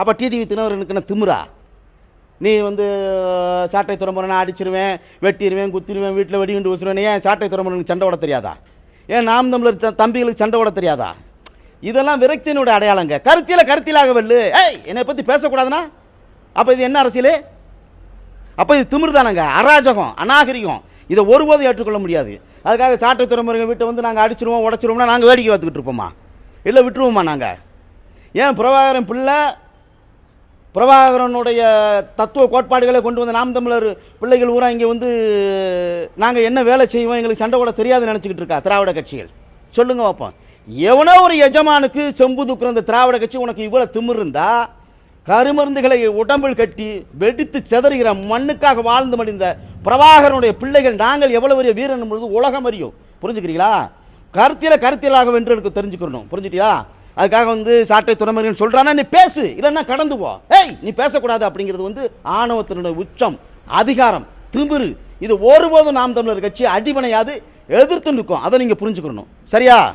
அப்போ டிடிவி தினவரனுக்குன்னு திமுறா? நீ வந்து சாட்டை துறமுறை அடிச்சிருவேன் வெட்டிடுவேன் குத்திடுவேன் வீட்டில் வெடிகுண்டு வச்சுருவேன் ஏன் சாட்டை துறமுறைக்கு சண்டை ஓட தெரியாதா? ஏன் நாம் தமிழர் தம்பிகளுக்கு சண்டை ஓட தெரியாதா? இதெல்லாம் விரக்தியினுடைய அடையாளங்க. கருத்தியில் கருத்திலாக வெல்லு. ஏய் என்னை பற்றி பேசக்கூடாதுன்னா? அப்போ இது என்ன அரசியல்? அப்போ இது திமிர் தானங்க அராஜகம் அநாகரிகம். இதை ஒருபோதும் ஏற்றுக்கொள்ள முடியாது. அதுக்காக சாட்டை துறைமுறை வீட்டை வந்து நாங்கள் அடிச்சிருவோம் உடச்சிருவோம்னா நாங்கள் வேடிக்கை பார்த்துக்கிட்டு இருப்போமா? இல்லை விட்டுருவோமா நாங்கள் ஏன் பிரபாகரன் பிள்ளை பிரபாகரனுடைய தத்துவ கோட்பாடுகளை கொண்டு வந்த நாம் தமிழர் பிள்ளைகள் ஊரா இங்கே வந்து நாங்கள் என்ன வேலை செய்வோம் எங்களுக்கு சண்டை கூட தெரியாதுன்னு நினச்சிக்கிட்டு இருக்கா திராவிட கட்சிகள்? சொல்லுங்க பார்ப்போம். எவனோ ஒரு எஜமானுக்கு செம்பு தூக்குற இந்த திராவிட கட்சி உனக்கு இவ்வளோ திமிர் இருந்தா கருமருந்துகளை உடம்பில் கட்டி வெடித்து செதறுகிற மண்ணுக்காக வாழ்ந்து மடிந்த பிரபாகரனுடைய பிள்ளைகள் நாங்கள் எவ்வளோ பெரிய வீரன் பொழுது உலகம் அறியும். புரிஞ்சுக்கிறீங்களா? கருத்தில கருத்தியலாக வென்று எனக்கு தெரிஞ்சுக்கணும். புரிஞ்சுட்டியா அதுக்காக வந்து சாட்டை துறைமுறைன்னு சொல்கிறானா நீ பேசு இல்லைன்னா கடந்து போ. ஏய் நீ பேசக்கூடாது. அப்படிங்கிறது வந்து ஆணவத்தினுடைய உச்சம் அதிகாரம் திமிரு. இது ஒருபோதும் நாம் தமிழர் கட்சி அடிபணையாது எதிர்த்து நிற்கும். அதை நீங்க புரிஞ்சுக்கணும். சரியா?